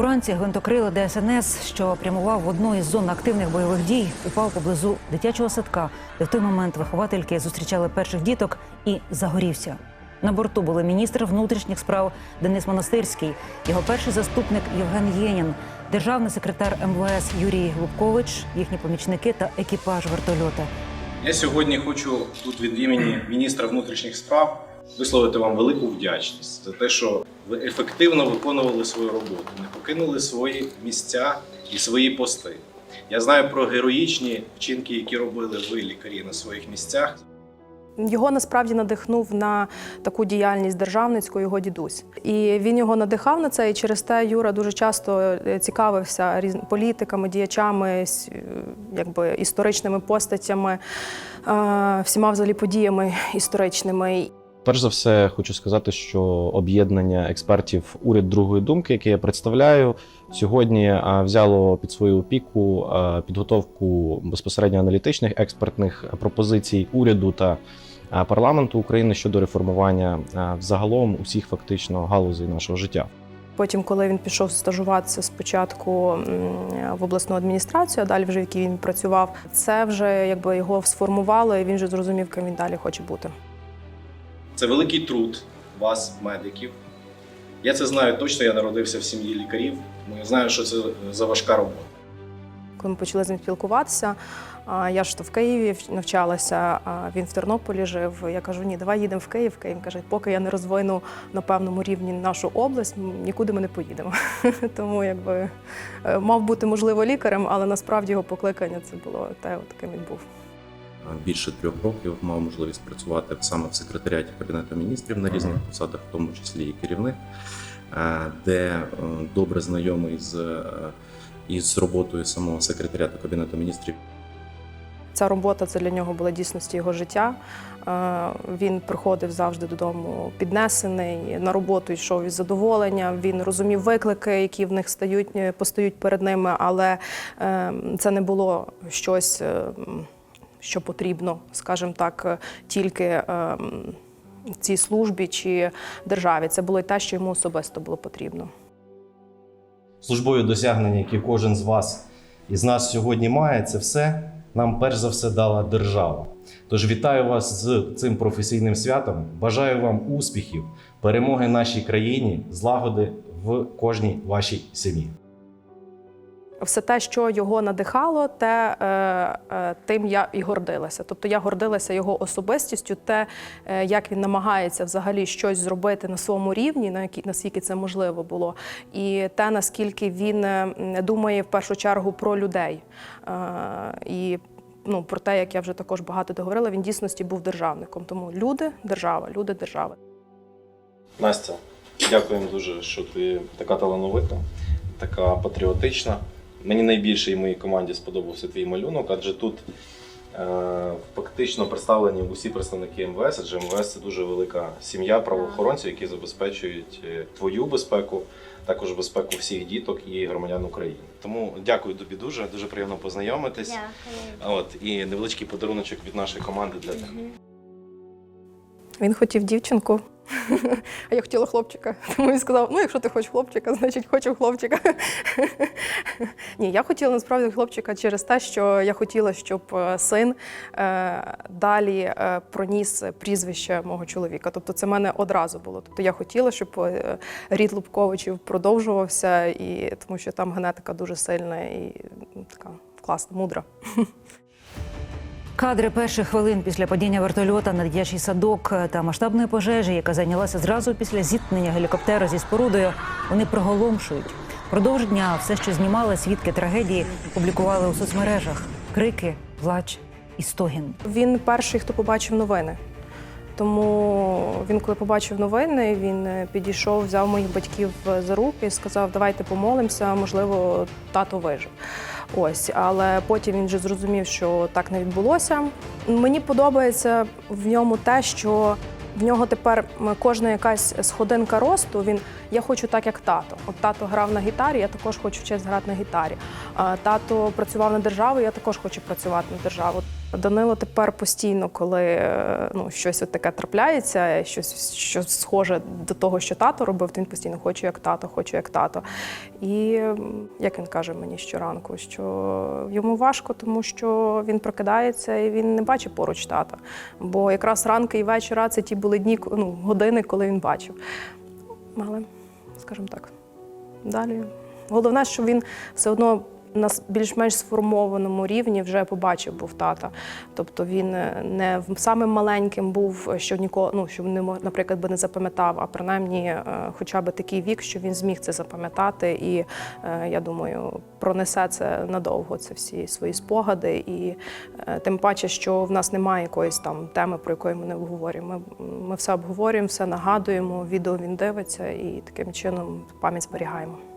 Уранці гвинтокрили ДСНС, що прямував в одну із зон активних бойових дій, упав поблизу дитячого садка, де в той момент виховательки зустрічали перших діток і загорівся. На борту були міністр внутрішніх справ Денис Монастирський, його перший заступник Євген Єнін, державний секретар МВС Юрій Лубкович, їхні помічники та екіпаж вертольота. Я сьогодні хочу тут від імені міністра внутрішніх справ висловити вам велику вдячність за те, що ви ефективно виконували свою роботу, не покинули свої місця і свої пости. Я знаю про героїчні вчинки, які робили ви, лікарі, на своїх місцях. Його насправді надихнув на таку діяльність державницьку його дідусь. І він його надихав на це. І через те Юра дуже часто е, цікавився політиками, діячами, е, якби історичними постатями, е, всіма взагалі подіями історичними. Перш за все, хочу сказати, що об'єднання експертів уряд другої думки, яке я представляю, сьогодні взяло під свою опіку підготовку безпосередньо аналітичних експертних пропозицій уряду та парламенту України щодо реформування взагалом усіх фактично галузей нашого життя. Потім, коли він пішов стажуватися спочатку в обласну адміністрацію, а далі вже в якій він працював, це вже якби його сформувало, і він вже зрозумів, ким він далі хоче бути. Це великий труд вас, медиків. Я це знаю точно, я народився в сім'ї лікарів, тому я знаю, що це за важка робота. Коли ми почали з ним спілкуватися, я ж то в Києві навчалася, він в Тернополі жив. Я кажу, ні, давай їдемо в Київ. Київ каже, поки я не розвину на певному рівні нашу область, нікуди ми не поїдемо. Тому якби е, мав бути можливо лікарем, але насправді його покликання це було те, от яким він був. Більше трьох років мав можливість працювати саме в секретаріаті Кабінету міністрів на різних посадах, в тому числі і керівник, е, де е, добре знайомий з, е, із роботою самого секретаріату Кабінету міністрів. Ця робота це для нього була дійсності його життя. Е, Він приходив завжди додому піднесений, на роботу йшов із задоволенням. Він розумів виклики, які в них стають, е, постають перед ними, але е, це не було щось, е, що потрібно, скажімо так, е, тільки е, цій службі чи державі. Це було й те, що йому особисто було потрібно. службові досягнення, які кожен з вас із нас сьогодні має, це все нам перш за все дала держава. Тож вітаю вас з цим професійним святом. Бажаю вам успіхів, перемоги нашій країні, злагоди в кожній вашій сім'ї. Все те, що його надихало, те е, е, тим я і гордилася. Тобто я гордилася його особистістю, те, е, як він намагається взагалі щось зробити на своєму рівні, на які наскільки це можливо було, і те, наскільки він думає в першу чергу про людей. І ну, про те, як я вже також багато договорила, він дійсності був державником. Тому люди, держава, люди, держава. Настя, дякуємо дуже, що ти така талановита, така патріотична. Мені найбільше і моїй команді сподобався твій малюнок, адже тут е, фактично представлені усі представники МВС, адже МВС це дуже велика сім'я правоохоронців, які забезпечують е, твою безпеку, також безпеку всіх діток і громадян України. Тому дякую тобі дуже, дуже приємно познайомитись. Дякую. От і невеличкий подаруночок від нашої команди для тебе. Він хотів дівчинку, а я хотіла хлопчика. Тому він сказав: ну, якщо ти хочеш хлопчика, значить хочу хлопчика. Ні, я хотіла насправді хлопчика через те, що я хотіла, щоб е, син е, далі е, проніс прізвище мого чоловіка. Тобто це в мене одразу було. Тобто я хотіла, щоб рід Лубковичів продовжувався, і тому що там генетика дуже сильна і така класна, мудра. Кадри перших хвилин після падіння вертольота на дитячий садок та масштабної пожежі, яка зайнялася зразу після зіткнення гелікоптера зі спорудою, вони проголомшують. Продовж дня все, що знімали свідки трагедії, публікували у соцмережах: крики, плач і стогін. Він перший, хто побачив новини. Тому він, коли побачив новини, він е, підійшов, взяв моїх батьків е, за руки сказав: Давайте помолимося, можливо, тато вижив. Ось, але потім він вже зрозумів, що так не відбулося. Мені подобається в ньому те, що в нього тепер кожна якась сходинка росту. Він я хочу так, як тато. От тато грав на гітарі, я також хочу вчитися грати на гітарі. Тато працював на державу, я також хочу працювати на державу. Данило тепер постійно, коли е, ну, щось от таке трапляється, щось що схоже до того, що тато робив, то він постійно хочу як тато, хочу як тато. І як він каже мені щоранку, що йому важко, тому що він прокидається і він не бачить поруч тата. Бо якраз ранки і вечора це ті були дні, ну, години, коли він бачив. Але, скажімо так, далі. Головне, що він все одно на більш-менш сформованому рівні вже побачив був тата. Тобто він е, не самим маленьким був, що ніколи, ну що не наприклад, би не запам'ятав, а принаймні е, хоча б такий вік, що він зміг це запам'ятати, і е, я думаю, пронесе це надовго. Це всі свої спогади. І тим паче, що в нас немає якоїсь там теми, про яку ми не обговорюємо. Ми, ми все обговорюємо, все нагадуємо. Відео він дивиться і таким чином пам'ять зберігаємо.